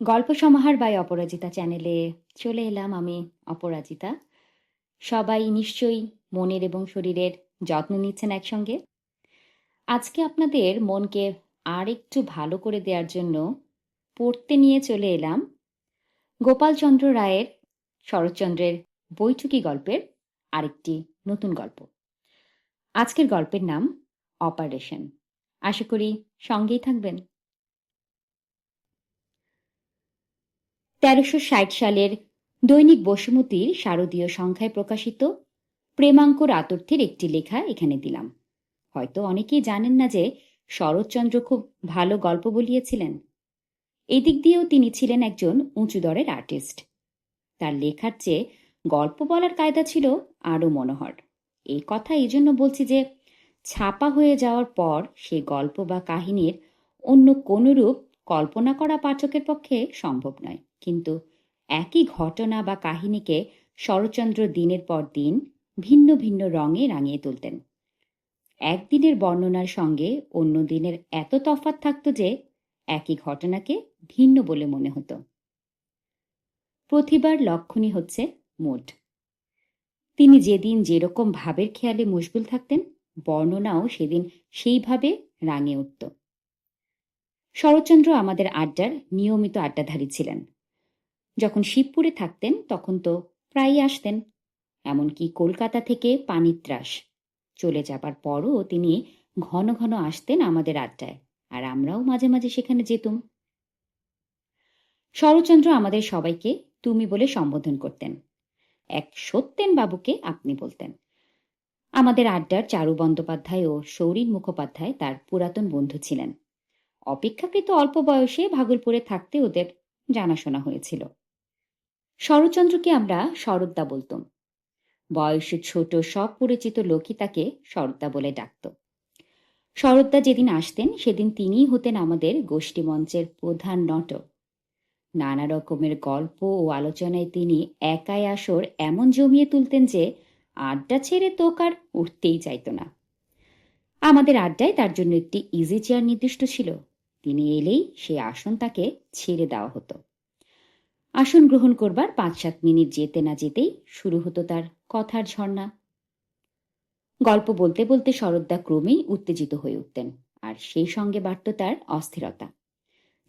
গল্প সমাহার বাই অপরাজিতা চ্যানেলে চলে এলাম আমি, অপরাজিতা। সবাই নিশ্চয়ই মনের এবং শরীরের যত্ন নিচ্ছেন একসঙ্গে। আজকে আপনাদের মনকে আর একটু ভালো করে দেওয়ার জন্য পড়তে নিয়ে চলে এলাম গোপালচন্দ্র রায়ের শরৎচন্দ্রের বৈঠকি গল্পের আরেকটি নতুন গল্প। আজকের গল্পের নাম অপারেশন আশা করি সঙ্গেই থাকবেন। তেরোশো ষাট সালের দৈনিক বসুমতীর শারদীয় সংখ্যায় প্রকাশিত প্রেমাঙ্কুর আতর্থের একটি লেখা এখানে দিলাম। হয়তো অনেকেই জানেন না যে শরৎচন্দ্র খুব ভালো গল্প বলিয়েছিলেন। এদিক দিয়েও তিনি ছিলেন একজন উঁচু দরের আর্টিস্ট। তার লেখার চেয়ে গল্প বলার কায়দা ছিল আরও মনোহর। এই কথা এই জন্য বলছি যে ছাপা হয়ে যাওয়ার পর সে গল্প বা কাহিনীর অন্য কোনো রূপ কল্পনা করা পাঠকের পক্ষে সম্ভব নয়। কিন্তু একই ঘটনা বা কাহিনীকে শরৎচন্দ্র দিনের পর দিন ভিন্ন ভিন্ন রঙে রাঙিয়ে তুলতেন। একদিনের বর্ণনার সঙ্গে অন্য দিনের এত তফাৎ থাকত যে একই ঘটনাকে ভিন্ন বলে মনে হতো। প্রতিবার লক্ষণই হচ্ছে মোট। তিনি যেদিন যেরকম ভাবের খেয়ালে মশগুল থাকতেন, বর্ণনাও সেদিন সেইভাবে রাঙে উঠত। শরৎচন্দ্র আমাদের আড্ডার নিয়মিত আড্ডাধারী ছিলেন। যখন শিবপুরে থাকতেন, তখন তো প্রায়ই আসতেন, এমনকি কলকাতা থেকে পানির ত্রাস। চলে যাবার পরও তিনি ঘন ঘন আসতেন আমাদের আড্ডায়, আর আমরাও মাঝে মাঝে সেখানে যেতুম। শরৎচন্দ্র আমাদের সবাইকে তুমি বলে সম্বোধন করতেন। এক সত্যেন বাবুকে আপনি বলতেন। আমাদের আড্ডার চারু বন্দ্যোপাধ্যায় ও সৌরিন মুখোপাধ্যায় তার পুরাতন বন্ধু ছিলেন। অপেক্ষাকৃত অল্প বয়সে ভাগলপুরে থাকতে ওদের জানাশোনা হয়েছিল। শরৎচন্দ্রকে আমরা শরদ্দা বলতাম। বয়সে ছোট সব পরিচিত লোকই তাকে শরদ্দা বলে ডাকত। শরদ্দা যেদিন আসতেন, সেদিন তিনিই হতেন আমাদের গোষ্ঠী মঞ্চের প্রধান নটক। নানা রকমের গল্প ও আলোচনায় তিনি একাই আসর এমন জমিয়ে তুলতেন যে, আড্ডা ছেড়ে তো কার উঠতেই চাইত না। আমাদের আড্ডায় তার জন্য একটি ইজি চেয়ার নির্দিষ্ট ছিল। তিনি এলেই সে আসন তাকে ছেড়ে দেওয়া হতো। আসন গ্রহণ করবার পাঁচ সাত মিনিট যেতে না যেতেই শুরু হতো তার কথার ঝর্ণা। গল্প বলতে বলতে শরদ্দা ক্রমেই উত্তেজিত হয়ে উঠতেন, আর সেই সঙ্গে বাড়ত তার অস্থিরতা।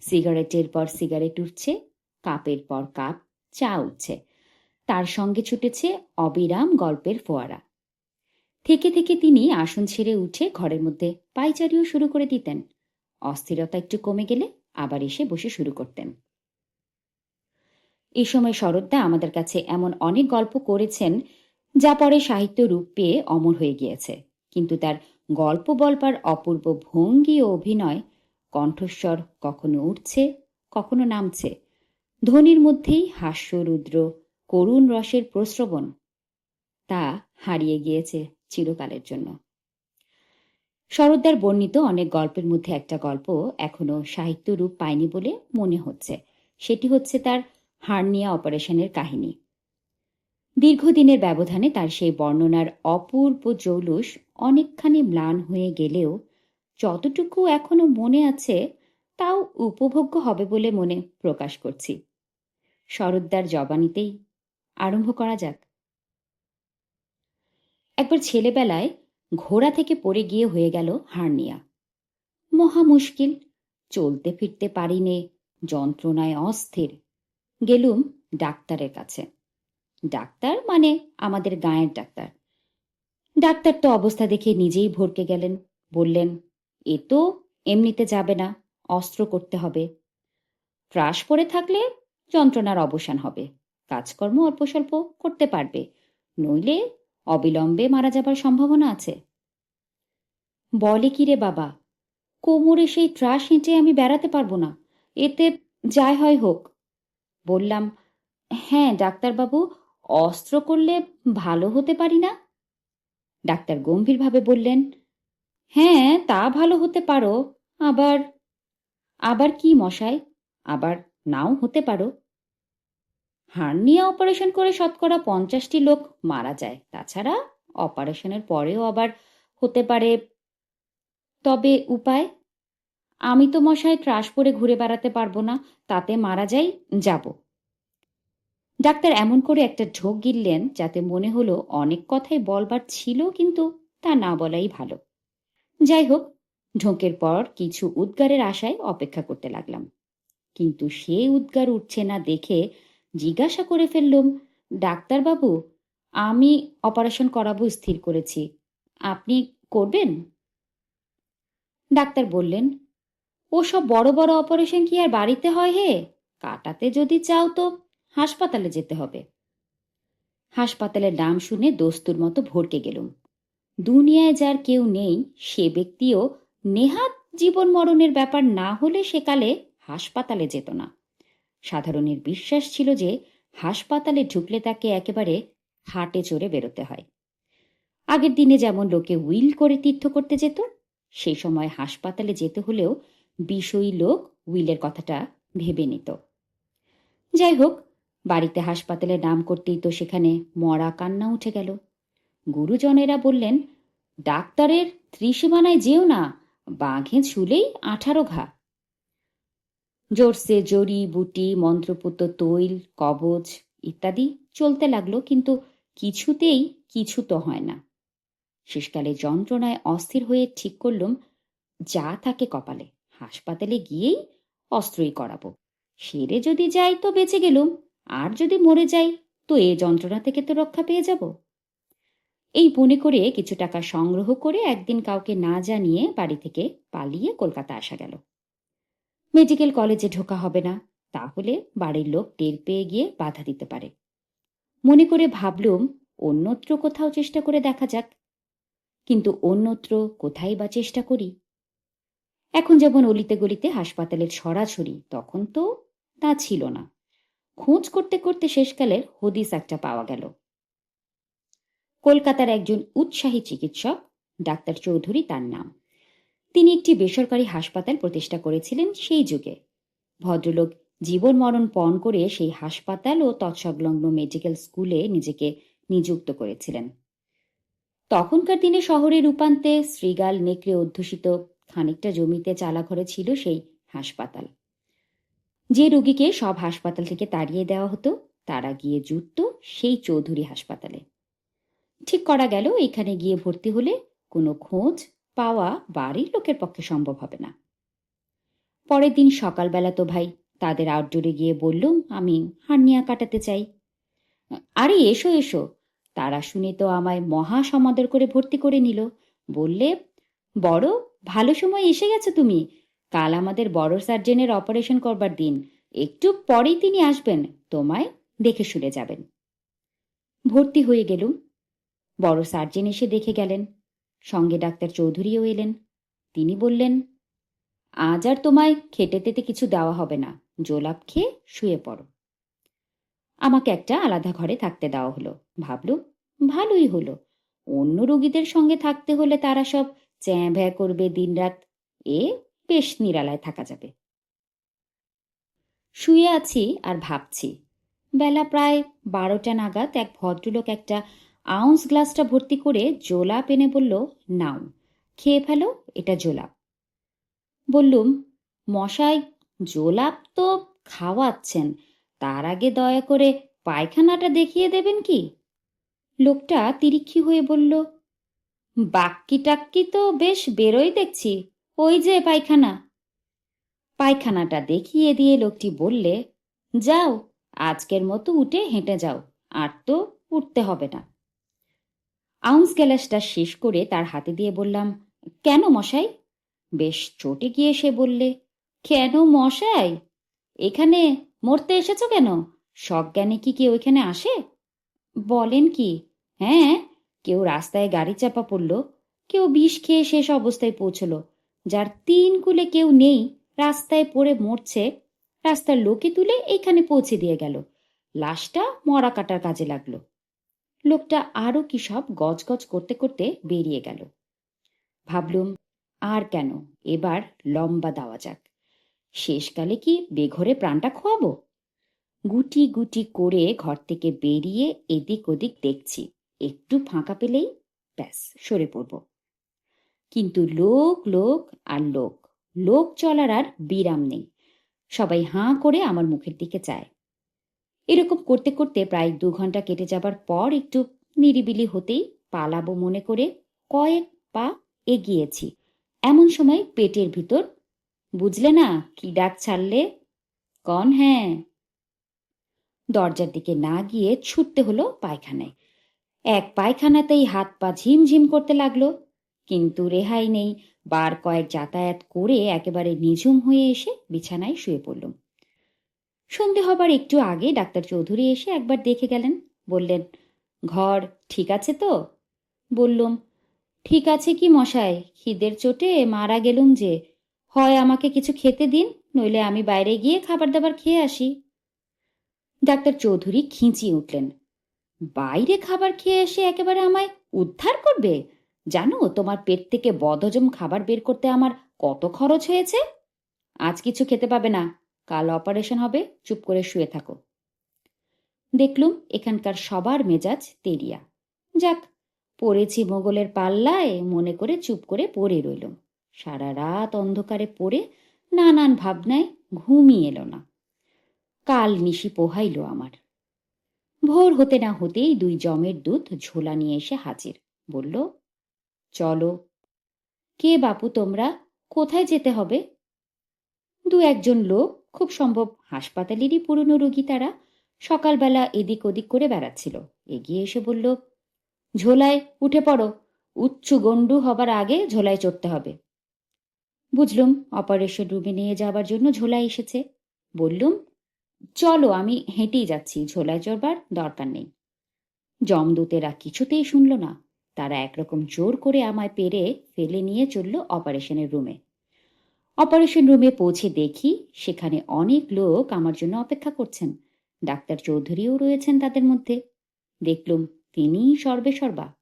সিগারেটের পর সিগারেট উঠছে, কাপের পর কাপ, চা উঠছে, তার সঙ্গে ছুটেছে অবিরাম গল্পের ফোয়ারা। থেকে থেকে তিনি আসন ছেড়ে উঠে ঘরের মধ্যে পাইচারিও শুরু করে দিতেন। অস্থিরতা একটু কমে গেলে আবার এসে বসে শুরু করতেন। এই সময় শরদ্দা আমাদের কাছে এমন অনেক গল্প করেছেন, যা পরে সাহিত্য রূপ পেয়ে অমর হয়ে গিয়েছে। কিন্তু তার গল্প বলবার অপূর্ব ভঙ্গি ও অভিনয় কণ্ঠস্বর কখনো উঠছে, কখনো নামছে। ধ্বনির মধ্যেই হাস্যরুদ্র করুণ রসের প্রশ্রবণ তা হারিয়ে গিয়েছে চিরকালের জন্য। শরদ্দার বর্ণিত অনেক গল্পের মধ্যে একটা গল্প এখনও সাহিত্য রূপ পায়নি বলে মনে হচ্ছে। সেটি হচ্ছে তার হার্নিয়া অপারেশনের কাহিনী। দীর্ঘদিনের ব্যবধানে তার সেই বর্ণনার অপূর্ব জৌলুস অনেকখানি ম্লান হয়ে গেলেও যতটুকু এখনও মনে আছে, তাও উপভোগ্য হবে বলে মনে প্রকাশ করছি। শরদ্দার জবানিতেই আরম্ভ করা যাক। একবার ছেলেবেলায় ঘোড়া থেকে পড়ে গিয়ে হয়ে গেল হার্নিয়া। মহা মুশকিল, চলতে ফিরতে পারিনে, যন্ত্রণায় অস্থির। গেলুম ডাক্তারের কাছে। ডাক্তার মানে আমাদের গায়ের ডাক্তার। ডাক্তার তো অবস্থা দেখে নিজেই ভরকে গেলেন, বললেন, এ তো এমনিতে যাবে না, অস্ত্র করতে হবে। ত্রাস পরে থাকলে যন্ত্রণার অবসান হবে, কাজকর্ম অল্প স্বল্প করতে পারবে, নইলে অবিলম্বে মারা যাবার সম্ভাবনা আছে। বলে কি রে বাবা, কোমরে সেই ত্রাস হেঁটে আমি বেড়াতে পারব না, এতে যাই হয় হোক। বললাম হ্যাঁ ডাক্তারবাবু, অস্ত্র করলে ভালো হতে পারি না? ডাক্তার গম্ভীরভাবে বললেন হ্যাঁ তা ভালো হতে পারো, আবার আবার কি মশাই, আবার নাও হতে পারো। হার্নিয়া অপারেশন করে শতকরা পঞ্চাশটি লোক মারা যায়, তাছাড়া অপারেশনের পরেও আবার হতে পারে। তবে উপায়? আমি তো মশায় ত্রাস পরে ঘুরে বেড়াতে পারব না, তাতে মারা যাই, যাব। ডাক্তার এমন করে একটা ঢোক গিললেন, যাতে মনে হলো অনেক কথাই বলবার ছিল, কিন্তু তা না বলাই ভালো। যাই হোক, ঢোকের পর কিছু উদ্গারের আশায় অপেক্ষা করতে লাগলাম। কিন্তু সে উদ্গার উঠছে না দেখে জিজ্ঞাসা করে ফেললুম, ডাক্তারবাবু, আমি অপারেশন করাবো স্থির করেছি, আপনি করবেন? ডাক্তার বললেন ওসব বড় বড় অপারেশন কি আর বাড়িতে হয় হে? কাটাতে যদি চাও তো হাসপাতালে যেতে হবে। হাসপাতালের নাম শুনে দস্তুর মতো ভরকে গেলুম। দুনিয়ায় যার কেউ নেই, সে ব্যক্তিও নেহাত জীবন মরণের ব্যাপার না হলে সেকালে হাসপাতালে যেত না। সাধারণের বিশ্বাস ছিল যে হাসপাতালে ঢুকলে তাকে একেবারে হাটে চড়ে বেরোতে হয়। আগের দিনে যেমন লোকে উইল করে তীর্থ করতে যেত, সেই সময় হাসপাতালে যেতে হলেও বিষয়ী লোক উইলের কথাটা ভেবে নিত। যাই হোক, বাড়িতে হাসপাতালে নাম করতেই তো সেখানে মরা কান্না উঠে গেল। গুরুজনেরা বললেন, ডাক্তারের ত্রিসীমানায় যেও না বাঘে ছুলেই আঠারো ঘা। জোরসে জড়ি, বুটি, মন্ত্রপুত, তৈল, কবচ ইত্যাদি চলতে লাগল, কিন্তু কিছুতেই কিছু তো হয় না। শেষকালে যন্ত্রণায় অস্থির হয়ে ঠিক করলুম, যা থাকে কপালে। হাসপাতালে গিয়েই অস্ত্রই করাবো। সেরে যদি যাই তো বেঁচে গেলুম, আর যদি মরে যাই তো এ যন্ত্রণা থেকে তো রক্ষা পেয়ে যাব। এই মনে করে কিছু টাকা সংগ্রহ করে একদিন কাউকে না জানিয়ে বাড়ি থেকে পালিয়ে কলকাতা আসা গেল। মেডিকেল কলেজে ঢোকা হবে না, তাহলে বাড়ির লোক টের পেয়ে গিয়ে বাধা দিতে পারে। মনে করে ভাবলুম, অন্যত্র কোথাও চেষ্টা করে দেখা যাক। কিন্তু অন্যত্র কোথায় বা চেষ্টা করি এখন যেমন অলিতে গলিতে হাসপাতালের ছড়াছড়ি তখন তো তা ছিল না। খোঁজ করতে করতে শেষকালের হদিস একটা পাওয়া গেল। কলকাতার একজন উৎসাহী চিকিৎসক, ডাক্তার চৌধুরী তার নাম। তিনি একটি বেসরকারি হাসপাতাল প্রতিষ্ঠা করেছিলেন সেই যুগে। ভদ্রলোক জীবন মরণ পণ করে সেই হাসপাতাল ও তৎসংলগ্ন মেডিকেল স্কুলে নিজেকে নিযুক্ত করেছিলেন। তখনকার দিনে শহরের রূপান্তে, শ্রীগাল, নেকড়ে অধ্যুষিত খানিকটা জমিতে চালাঘরে ছিল সেই হাসপাতাল। যে রুগীকে সব হাসপাতাল থেকে তাড়িয়ে দেওয়া হতো, তারা গিয়ে জুটত সেই চৌধুরী হাসপাতালে। ঠিক করা গেল, এখানে গিয়ে ভর্তি হলে কোনো খোঁজ পাওয়া বাড়ির লোকের পক্ষে সম্ভব হবে না। পরের দিন সকালবেলা তো ভাই, তাদের আউটডোরে গিয়ে বললুম, আমি হার্নিয়া কাটাতে চাই। আরে এসো এসো। তারা শুনে তো আমায় মহা সমাদর করে ভর্তি করে নিল। বললে, বড় ভালো সময় এসে গেছো তুমি। কাল আমাদের বড় সার্জেনের অপারেশন করবার দিন। একটু পরেই তিনি আসবেন, তোমায় দেখে শুনে যাবেন। ভর্তি হয়ে গেলুম। বড় সার্জেন এসে দেখে গেলেন। সঙ্গে ডাক্তার চৌধুরীও এলেন। তিনি বললেন, আজ আর তোমায় খেটে তেতে কিছু দেওয়া হবে না। জোলাপ খেয়ে শুয়ে পড়ো। আমাকে একটা আলাদা ঘরে থাকতে দেওয়া হলো। ভাবলুম, ভালোই হলো। অন্য রোগীদের সঙ্গে থাকতে হলে তারা সব চ্যাঁ ভ্যা করবে দিনরাত, এ বেশ নিরালায় থাকা যাবে। শুয়ে আছি আর ভাবছি। বেলা প্রায় বারোটা নাগাদ এক ভদ্রলোক একটা আউন্স গ্লাসটা ভর্তি করে জোলাপ এনে বলল, নাও। খেয়ে ফেলো, এটা জোলাপ। বললুম, মশাই, জোলাপ তো খাওয়াচ্ছেন, তার আগে দয়া করে পায়খানাটা দেখিয়ে দেবেন কি? লোকটা তিরিক্ষি হয়ে বলল বাক্কি টাক্কি তো বেশ বেরোই দেখছি। ওই যে পায়খানা। পায়খানাটা দেখিয়ে দিয়ে লোকটি বললে, যাও, আজকের মতো উঠে হেঁটে যাও, আর তো উঠতে হবে না। আউন্স গ্যালাসটা শেষ করে তার হাতে দিয়ে বললাম, কেন মশাই? বেশ চটে গিয়ে সে বললে, কেন মশাই? এখানে মরতে এসেছ কেন? সজ্ঞানে কি কেউ এখানে আসে? বলেন কি? হ্যাঁ কেউ রাস্তায় গাড়ি চাপা পড়ল, কেউ বিষ খেয়ে শেষ অবস্থায় পৌঁছলো। যার তিন কুলে কেউ নেই, রাস্তায় পড়ে মরছে, রাস্তার লোকে তুলে এখানে পৌঁছে দিয়ে গেল। লাশটা মরা কাটার কাজে লাগল। লোকটা আরও কি সব গজগজ করতে করতে বেরিয়ে গেল। ভাবলুম, আর কেন? এবার লম্বা দেওয়া যাক। শেষকালে কি বেঘরে প্রাণটা খোয়াবো? গুটি গুটি করে ঘর থেকে বেরিয়ে এদিক ওদিক দেখছি। একটু ফাঁকা পেলেই ব্যাস, সরে পড়ব। কিন্তু লোক লোক আর লোক লোক চলার আর বিরাম নেই। সবাই হাঁ করে আমার মুখের দিকে চায়। এরকম করতে করতে প্রায় দু ঘণ্টা কেটে যাবার পর একটু নিরিবিলি হতেই পালাবো মনে করে কয়েক পা এগিয়েছি। এমন সময় পেটের ভিতর, বুঝলে না, কি ডাক ছাড়লে? কন হ্যাঁ? দরজার দিকে না গিয়ে ছুটতে হলো পায়খানায়। এক পায়খানাতেই হাত পা ঝিমঝিম করতে লাগল, কিন্তু রেহাই নেই। বার কয়েক যাতায়াত করে একেবারে নিঝুম হয়ে এসে বিছানায় শুয়ে পড়লুম। সন্ধে হবার একটু আগে ডাক্তার চৌধুরী এসে একবার দেখে গেলেন। বললেন, ঘর ঠিক আছে তো? বললুম, ঠিক আছে কি মশাই, খিদের চোটে মারা গেলুম যে। হয় আমাকে কিছু খেতে দিন, নইলে আমি বাইরে গিয়ে খাবার দাবার খেয়ে আসি। ডাক্তার চৌধুরী খিঁচিয়ে উঠলেন। বাইরে খাবার খেয়ে এসে একেবারে আমায় উদ্ধার করবে? জানো, তোমার পেট থেকে বদহজম খাবার বের করতে আমার কত খরচ হয়েছে? আজ কিছু খেতে পাবে না। কাল অপারেশন হবে, চুপ করে শুয়ে থাকো। দেখলুম, এখানকার সবার মেজাজ তেরিয়া। যাক, পড়েছি মোগলের পাল্লায়, মনে করে চুপ করে পড়ে রইলুম। সারা রাত অন্ধকারে পড়ে নানান ভাবনায় ঘুমিয়ে এলো না। কাল নিশি পোহাইল আমার। ভোর হতে না হতেই দুই জমের দুধ ঝোলা নিয়ে এসে হাজির। বলল, চলো। কে বাপু তোমরা? কোথায় যেতে হবে? দু একজন লোক, খুব সম্ভব হাসপাতালেরই পুরনো রোগী তারা, সকালবেলা এদিক ওদিক করে বেড়াচ্ছিল। এগিয়ে এসে বলল, ঝোলায় উঠে পড়ো। উচ্চ গন্ডু হবার আগে ঝোলায় চড়তে হবে। বুঝলুম, অপারেশন রুমে নিয়ে যাবার জন্য ঝোলায় এসেছে। বললুম চলো, আমি হেঁটেই যাচ্ছি, ঝোলায় চড়বার দরকার নেই। জমদূতেরা কিছুতেই শুনল না। তারা একরকম জোর করে আমায় পেরে ফেলে নিয়ে চলল অপারেশনের রুমে। অপারেশন রুমে পৌঁছে দেখি সেখানে অনেক লোক আমার জন্য অপেক্ষা করছেন। ডাক্তার চৌধুরীও রয়েছেন তাদের মধ্যে। দেখলুম তিনিই সর্বে সর্বা।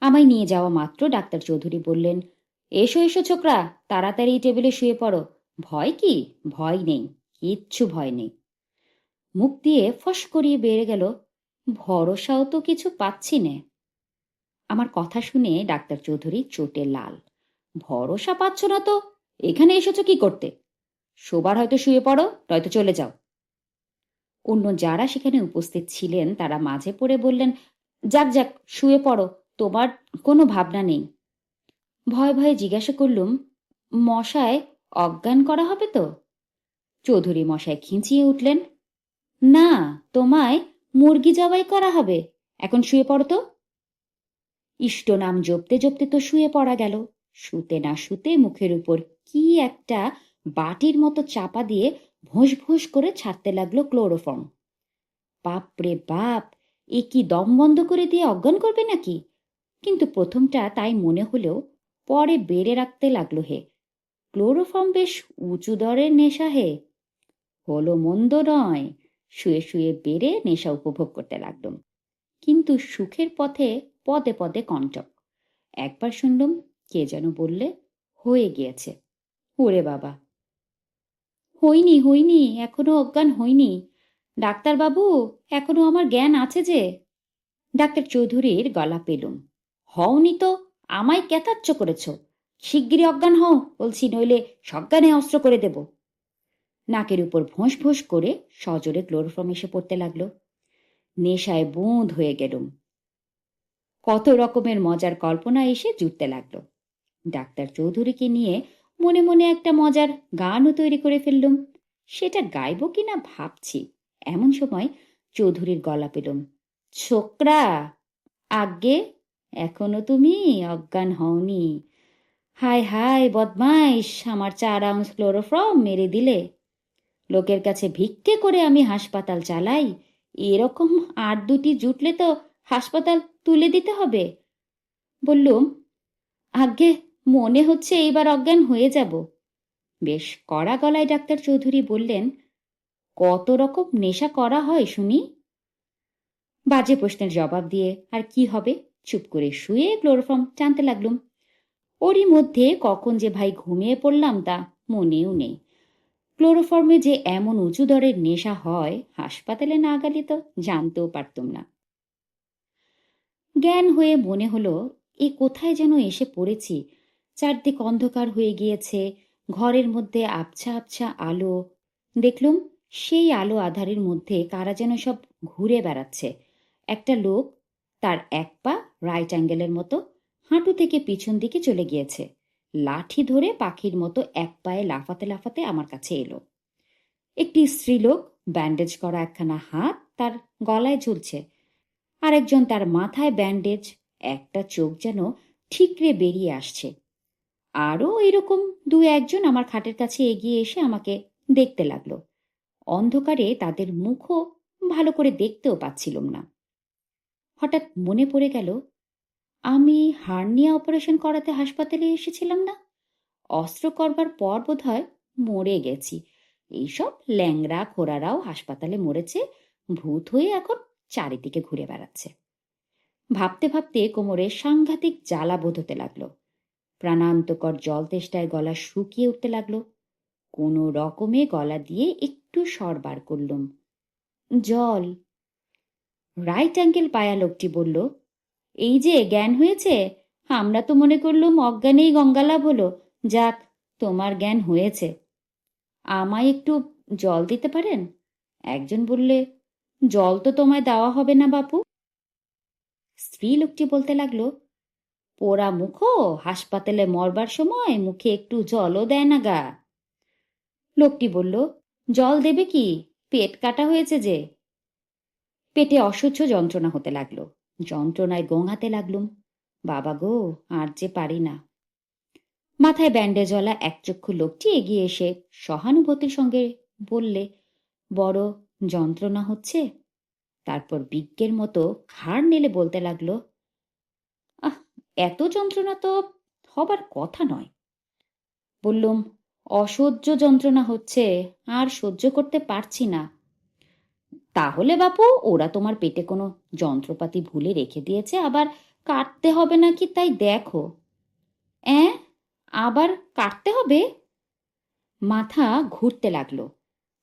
আমায় নিয়ে যাওয়া মাত্র ডাক্তার চৌধুরী বললেন, এসো এসো ছোকরা, তাড়াতাড়ি টেবিলে শুয়ে পড়ো। ভয় কি? ভয় নেই। কিচ্ছু ভয় নেই। মুখ দিয়ে ফস করিয়ে বেড়ে গেল, ভরসাও তো কিছু পাচ্ছি নে। আমার কথা শুনে ডাক্তার চৌধুরী চোটে লাল। ভরসা পাচ্ছ না তো, এখানে এসেছ কি করতে? শোবার হয়তো শুয়ে পড়ো, নয়তো চলে যাও। অন্য যারা সেখানে উপস্থিত ছিলেন, তারা মাঝে পড়ে বললেন, যাক যাক, শুয়ে পড়ো, তোমার কোনো ভাবনা নেই। ভয় ভয়ে জিজ্ঞাসা করলুম, মশায়, অজ্ঞান করা হবে তো? চৌধুরী মশাই খিঁচিয়ে উঠলেন। না, তোমায় মুরগি জবাই করা হবে। এখন শুয়ে পড়ো তো। ইষ্ট নাম জপতে জপতে তো শুয়ে পড়া গেল। শুতে না শুতে মুখের উপর কি একটা বাটির মতো চাপা দিয়ে ভোঁস ভোঁস করে ছাড়তে লাগল ক্লোরোফর্ম। বাপ রে বাপ, এ কি দম বন্ধ করে দিয়ে অজ্ঞান করবে নাকি? কিন্তু প্রথমটা তাই মনে হলেও পরে বেড়ে রাখতে লাগল হে। ক্লোরোফর্ম বেশ উঁচু দরের নেশা হে। হলো মন্দ নয়। শুয়ে শুয়ে বেড়ে নেশা উপভোগ করতে লাগলুম। কিন্তু সুখের পথে পদে পদে কণ্টক। একবার শুনলুম, কে যেন বললে, হয়ে গিয়েছে। ওরে বাবা! হইনি হইনি এখনও অজ্ঞান হইনি ডাক্তারবাবু, এখনও আমার জ্ঞান আছে যে? ডাক্তার চৌধুরীর গলা পেলুম। হওনি তো, আমায় ক্যাতাচ্ছ করেছ। শিগগিরই অজ্ঞান হও, বলছি, নইলে সজ্ঞানে অস্ত্র করে দেব। নাকের উপর ভোঁস ভোঁস করে সজোরে ক্লোরোফর্ম এসে পড়তে লাগল। নেশায় বোঁধ হয়ে গেলুম। কত রকমের মজার কল্পনা এসে জুটতে লাগল। ডাক্তার চৌধুরীকে নিয়ে মনে মনে একটা মজার গানও তৈরি করে ফেললুম। সেটা গাইব কিনা ভাবছি। এমন সময় চৌধুরীর গলা পেলুম। ছোকরা, আজ্ঞে, এখনও তুমি অজ্ঞান হওনি। হায় হায় বদমাইশ, আমার চার আউন্স ক্লোরোফর্ম মেরে দিলে। লোকের কাছে ভিক্ষে করে আমি হাসপাতাল চালাই। এরকম আর দুটি জুটলে তো হাসপাতাল তুলে দিতে হবে। বললুম, আজ্ঞে, মনে হচ্ছে এইবার অজ্ঞান হয়ে যাব। বেশ কড়া গলায় ডাক্তার চৌধুরী বললেন, কত রকম নেশা করা হয় শুনি। বাজে প্রশ্নের জবাব দিয়ে আর কি হবে? চুপ করে শুয়ে ক্লোরোফর্ম টানতে লাগলুম। ওরই মধ্যে কখন যে ভাই ঘুমিয়ে পড়লাম তা মনেও নেই। ক্লোরোফর্মে যে এমন উঁচু দরের নেশা হয়, হাসপাতালে না গেলে তো জানতেও পারতুম না। জ্ঞান হয়ে মনে হলো, এ কোথায় যেন এসে পড়েছি। চারদিক অন্ধকার হয়ে গিয়েছে, ঘরের মধ্যে আবছা আবছা আলো। দেখলুম, সেই আলো আধারের মধ্যে কারা যেন সব ঘুরে বেড়াচ্ছে। একটা লোক, তার এক পা রাইট অ্যাঙ্গেলের মতো, হাঁটু থেকে পিছন দিকে চলে গিয়েছে। লাঠি ধরে পাখির মতো এক পায়ে লাফাতে লাফাতে আমার কাছে এলো। একটি স্ত্রীলোক ব্যান্ডেজ করা একখানা হাত তার গলায় ঝুলছে। আরেকজন তার মাথায় ব্যান্ডেজ একটা চোখ যেন ঠিকরে বেরিয়ে আসছে। আরও এরকম দু একজন আমার খাটের কাছে এগিয়ে এসে আমাকে দেখতে লাগল। অন্ধকারে তাদের মুখও ভালো করে দেখতেও পাচ্ছিলাম না। হঠাৎ মনে পড়ে গেল আমি হার্নিয়া অপারেশন করাতে হাসপাতালে এসেছিলাম না? অস্ত্র করবার পর বোধ হয় মরে গেছি। এইসব ল্যাংরা খোরারাও হাসপাতালে মরেছে, ভূত হয়ে এখন চারিদিকে ঘুরে বেড়াচ্ছে। ভাবতে ভাবতে কোমরে সাংঘাতিক জ্বালা বোধ হতে লাগল। প্রাণান্তকর জল তেষ্টায় গলা শুকিয়ে উঠতে লাগল। কোনো রকমে গলা দিয়ে একটু স্বর বার করলুম। জল। রাইট অ্যাঙ্গেল পায়া লোকটি বলল এই যে জ্ঞান হয়েছে, আমরা তো মনে করলুম অজ্ঞানেই গঙ্গালাভ হলো। যাক, তোমার জ্ঞান হয়েছে। আমায় একটু জল দিতে পারেন? একজন বললে, জল তো তোমায় দেওয়া হবে না বাপু। স্ত্রী লোকটি বলতে লাগল পোড়া মুখো হাসপাতালে মরবার সময় মুখে একটু জলও দেয় না গা। লোকটি বলল, জল দেবে কি? পেট কাটা হয়েছে যে। পেটে অসহ্য যন্ত্রণা হতে লাগল। যন্ত্রণায় গোঙাতে লাগলুম। বাবা গো, আর যে পারি না। মাথায় ব্যান্ডে ব্যান্ডেজওয়ালা একচক্ষু লোকটি এগিয়ে এসে সহানুভূতির সঙ্গে বললে, বড় যন্ত্রণা হচ্ছে? তারপর বিজ্ঞের মতো ঘাড় নেলে বলতে লাগল, আহ, এত যন্ত্রণা তো হবার কথা নয়। বললুম, অসহ্য যন্ত্রণা হচ্ছে, আর সহ্য করতে পারছি না। তাহলে বাপু, ওরা তোমার পেটে কোনো যন্ত্রপাতি ভুলে রেখে দিয়েছে, আবার কাটতে হবে নাকি? তাই দেখো। অ্যাঁ? আবার কাটতে হবে? মাথা ঘুরতে লাগল।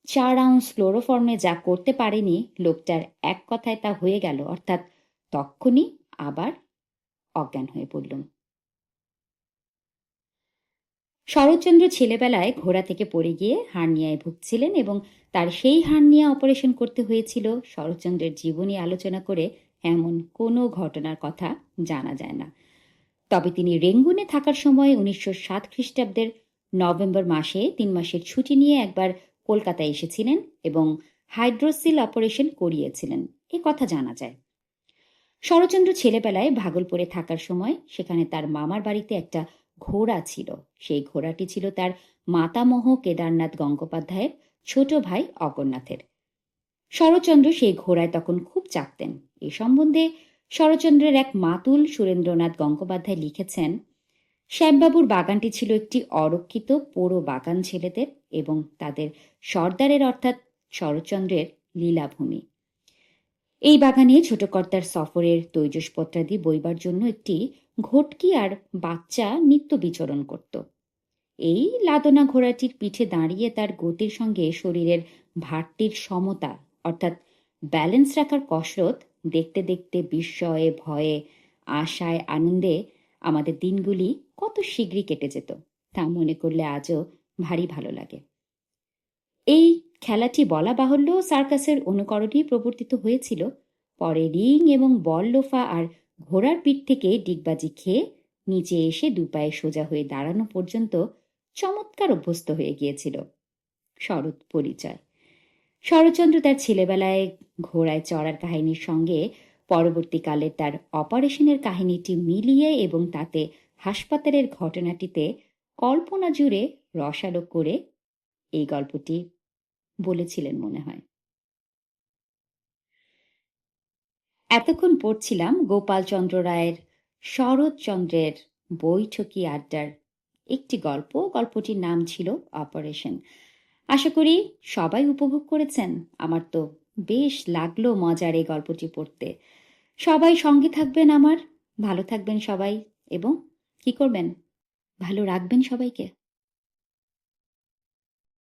চার আউন্স ক্লোরোফর্মে যা করতে পারেনি, লোকটার এক কথায় তা হয়ে গেল, অর্থাৎ তক্ষুনি আবার অজ্ঞান হয়ে পড়লুম শরৎচন্দ্র ছেলেবেলায় ঘোড়া থেকে পড়ে গিয়ে হার্নিয়ায় ভুগছিলেন এবং তার সেই হার্নিয়া অপারেশন করতে হয়েছিল। শরৎচন্দ্রের জীবনী আলোচনা করে এমন কোনো ঘটনার কথা জানা যায় না। তবে তিনি রেঙ্গুনে থাকার সময় উনিশশো সাত খ্রিস্টাব্দের নভেম্বর মাসে তিন মাসের ছুটি নিয়ে একবার কলকাতায় এসেছিলেন এবং হাইড্রোসিল অপারেশন করিয়েছিলেন। এ কথা জানা যায়। শরৎচন্দ্র ছেলেবেলায় ভাগলপুরে থাকার সময় সেখানে তার মামার বাড়িতে একটা ঘোড়া ছিল। সেই ঘোড়াটি ছিল তার মাতামহ কেদারনাথ গঙ্গোপাধ্যায়ের ছোট ভাই অগরনাথের শরৎচন্দ্র সেই ঘোড়ায় তখন খুব চাপতেন। এ সম্বন্ধে শরৎচন্দ্রের এক মাতুল সুরেন্দ্রনাথ গঙ্গোপাধ্যায় লিখেছেন, শ্যামবাবুর বাগানটি ছিল একটি অরক্ষিত পোড়ো বাগান ছেলেদের এবং তাদের সর্দারের অর্থাৎ শরৎচন্দ্রের লীলাভূমি। এই বাগানে ছোটকর্তার সফরের তৈজসপত্রাদি বইবার জন্য একটি ঘটকি আর বাচ্চা নিত্য বিচরণ করত। এই লাদনা ঘোড়াটির পিঠে দাঁড়িয়ে তার গতির সঙ্গে শরীরের ভারটির সমতা, অর্থাৎ ব্যালেন্স রাখার কসরত দেখতে দেখতে বিস্ময়ে, ভয়ে, আশায়, আনন্দে আমাদের দিনগুলি কত শীঘ্রই কেটে যেত, তা মনে করলে আজও ভারী ভালো লাগে। এই খেলাটি বলা বাহুল্য সার্কাসের অনুকরণেই প্রবর্তিত হয়েছিল। পরে রিং এবং বল লোফা আর ঘোড়ার পিঠ থেকে ডিগবাজি খেয়ে নিচে এসে দুপায়ে সোজা হয়ে দাঁড়ানো পর্যন্ত চমৎকার অভ্যস্ত হয়ে গিয়েছিল শরৎ পরিচয়। শরৎচন্দ্র তার ছেলেবেলায় ঘোড়ায় চড়ার কাহিনীর সঙ্গে পরবর্তীকালে তার অপারেশনের কাহিনীটি মিলিয়ে এবং তাতে হাসপাতালের ঘটনাটিতে কল্পনা জুড়ে রসালো করে এই গল্পটি বলেছিলেন মনে হয়। এতক্ষণ পড়ছিলাম গোপালচন্দ্র রায়ের শরৎচন্দ্রের বৈঠকি আড্ডার একটি গল্প। গল্পটির নাম ছিল অপারেশন। আশা করি সবাই উপভোগ করেছেন। আমার তো বেশ লাগল মজার এই গল্পটি পড়তে। সবাই সঙ্গে থাকবেন আমার, ভালো থাকবেন সবাই, এবং কি করবেন? ভালো রাখবেন সবাইকে।